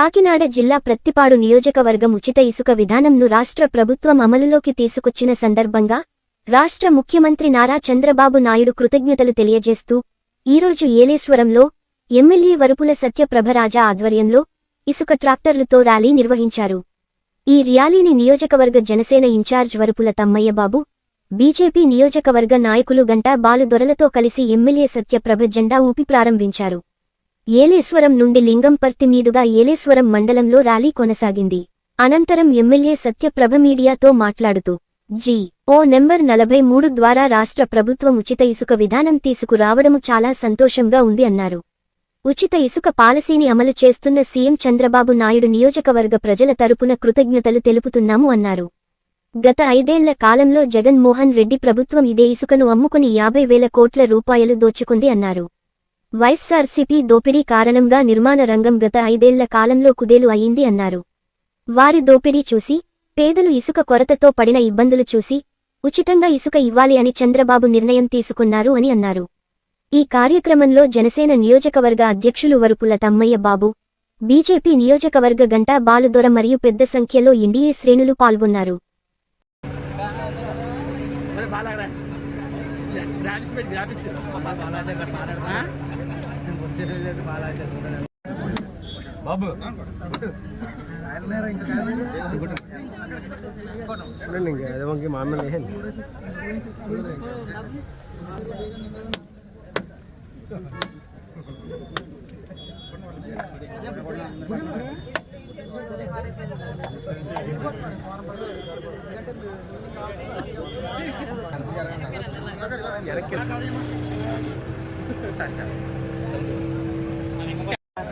కాకినాడ జిల్లా ప్రత్తిపాడు నియోజకవర్గం ఉచిత ఇసుక విధానంను రాష్ట్ర ప్రభుత్వం అమలులోకి తీసుకొచ్చిన సందర్భంగా రాష్ట్ర ముఖ్యమంత్రి నారా చంద్రబాబు నాయుడు కృతజ్ఞతలు తెలియజేస్తూ ఈరోజు ఏలేశ్వరంలో ఎమ్మెల్యే వరుపుల సత్యప్రభరాజా ఆధ్వర్యంలో ఇసుక ట్రాక్టర్లతో ర్యాలీ నిర్వహించారు. ఈ ర్యాలీని నియోజకవర్గ Janasena in charge Varupula Tammayyababu BJP నియోజకవర్గ నాయకులు గంటా బాలుదొరలతో కలిసి ఎమ్మెల్యే సత్యప్రభ జెండా ఊపి ప్రారంభించారు. ఏలేశ్వరం నుండి లింగంపర్తి మీదుగా ఏలేశ్వరం మండలంలో ర్యాలీ కొనసాగింది. అనంతరం ఎమ్మెల్యే సత్యప్రభ మీడియాతో మాట్లాడుతూ జీ. ఓ నెంబర్ నలభై మూడు ద్వారా రాష్ట్ర ప్రభుత్వం ఉచిత ఇసుక విధానం తీసుకురావడము చాలా సంతోషంగా ఉంది అన్నారు. ఉచిత ఇసుక పాలసీని అమలు చేస్తున్న సీఎం చంద్రబాబు నాయుడు నియోజకవర్గ ప్రజల తరపున కృతజ్ఞతలు తెలుపుతున్నాము అన్నారు. గత ఐదేళ్ళ కాలంలో జగన్మోహన్ రెడ్డి ప్రభుత్వం ఇదే ఇసుకను అమ్ముకుని యాభై వేల కోట్ల రూపాయలు దోచుకుంది అన్నారు. వైఎస్సార్సీపీ దోపిడీ కారణంగా నిర్మాణ రంగం గత ఐదేళ్ళ కాలంలో కుదేలు అయింది అన్నారు. వారి దోపిడీ చూసి పేదలు ఇసుక కొరతతో పడిన ఇబ్బందులు చూసి ఉచితంగా ఇసుక ఇవ్వాలి అని చంద్రబాబు నిర్ణయం తీసుకున్నారు అని అన్నారు. ఈ కార్యక్రమంలో జనసేన నియోజకవర్గ అధ్యక్షులు వరుపుల తమ్మయ్య బాబు బీజేపీ నియోజకవర్గ గంటా బాలుదొర మరియు పెద్ద సంఖ్యలో ఎన్డీఏ శ్రేణులు పాల్గొన్నారు. मुझे బాబు చూడండి ఇంకా అదే వంకి మామూలు వేయండి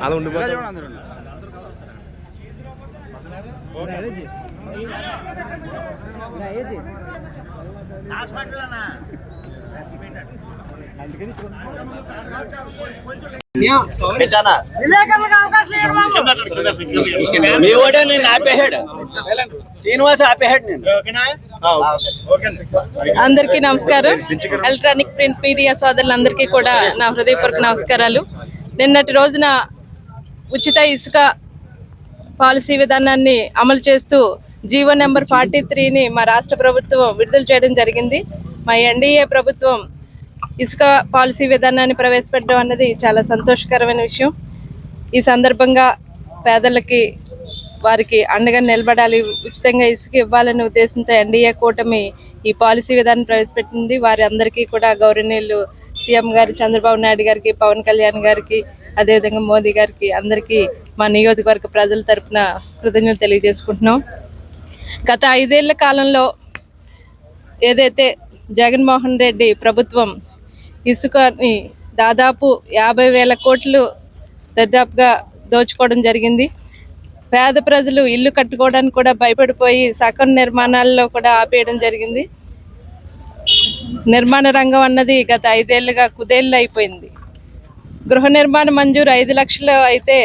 అలా ఉండిపోతుంది మీ ఓడే నేను ఆపేహాడు శ్రీనివాస్ ఆపేహాడు నేను అందరికీ నమస్కారం. ఎలక్ట్రానిక్ ప్రింట్ మీడియా సోదరులందరికీ కూడా నా హృదయపూర్వక నమస్కారాలు. నిన్నటి రోజున ఉచిత ఇసుక పాలసీ విధానాన్ని అమలు చేస్తూ జీవో నెంబర్ ఫార్టీ త్రీని మా రాష్ట్ర ప్రభుత్వం విడుదల చేయడం జరిగింది. మా ఎన్డీఏ ప్రభుత్వం ఇసుక పాలసీ విధానాన్ని ప్రవేశపెట్టడం అన్నది చాలా సంతోషకరమైన విషయం. ఈ సందర్భంగా పేదలకి వారికి అండగా నిలబడాలి. ఉచితంగా ఇసుక ఇవ్వాలనే ఉద్దేశంతో ఎన్డీఏ కూటమి ఈ పాలసీ విధానం ప్రవేశపెట్టింది. వారి అందరికీ కూడా గౌరవనీయులు సీఎం గారు చంద్రబాబు నాయుడు గారికి పవన్ కళ్యాణ్ గారికి అదేవిధంగా మోదీ గారికి అందరికీ మా నియోజకవర్గ ప్రజల తరపున కృతజ్ఞతలు తెలియజేసుకుంటున్నాం. గత ఐదేళ్ళ కాలంలో ఏదైతే జగన్మోహన్ రెడ్డి ప్రభుత్వం ఇసుకని దాదాపు యాభై వేల కోట్లు దాదాపుగా దోచుకోవడం జరిగింది. పేద ప్రజలు ఇల్లు కట్టుకోవడానికి కూడా భయపడిపోయి సకం నిర్మాణాల్లో కూడా ఆపేయడం జరిగింది. నిర్మాణ రంగం అన్నది గత ఐదేళ్ళుగా కుదేళ్ళు అయిపోయింది. గృహ నిర్మాణ మంజూరు ఐదు లక్షలు అయితే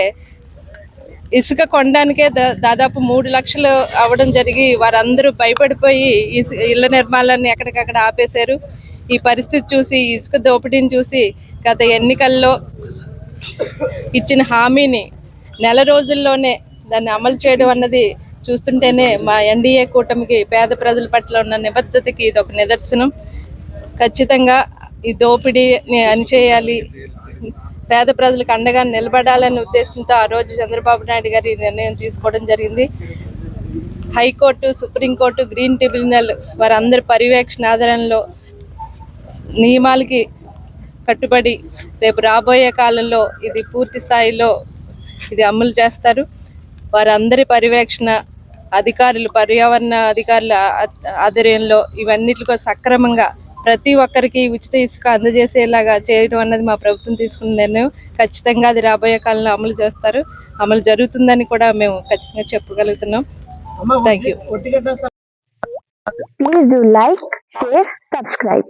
ఇసుక కొనడానికే దా- దాదాపు మూడు లక్షలు అవ్వడం జరిగి వారందరూ భయపడిపోయి ఇసు ఇళ్ళ నిర్మాణాన్ని ఎక్కడికక్కడ ఆపేశారు. ఈ పరిస్థితి చూసి ఇసుక దోపిడీని చూసి గత ఎన్నికల్లో ఇచ్చిన హామీని నెల రోజుల్లోనే దాన్ని అమలు చేయడం అన్నది చూస్తుంటేనే మా ఎన్డీఏ కూటమికి పేద ప్రజల పట్ల ఉన్న నిబద్ధతకి ఇది ఒక నిదర్శనం. ఖచ్చితంగా ఈ దోపిడీని అనిచేయాలి పేద ప్రజలకు అండగా నిలబడాలనే ఉద్దేశంతో ఆ రోజు చంద్రబాబు నాయుడు గారి ఈ నిర్ణయం తీసుకోవడం జరిగింది. హైకోర్టు సుప్రీంకోర్టు గ్రీన్ ట్రిబ్యునల్ వారందరి పర్యవేక్షణ ఆధారంలో నియమాలకి కట్టుబడి రేపు రాబోయే కాలంలో ఇది పూర్తి స్థాయిలో ఇది అమలు చేస్తారు. వారందరి పర్యవేక్షణ అధికారులు పర్యావరణ అధికారుల ఆధ్వర్యంలో ఇవన్నిటిలో సక్రమంగా ప్రతి ఒక్కరికి ఉచిత ఇసుక అందజేసేలాగా చేయడం అన్నది మా ప్రభుత్వం తీసుకున్న నిర్ణయం. ఖచ్చితంగా అది రాబోయే కాలంలో అమలు చేస్తారు. అమలు జరుగుతుందని కూడా మేము ఖచ్చితంగా చెప్పగలుగుతున్నాం. Thank you Please do like, share, subscribe.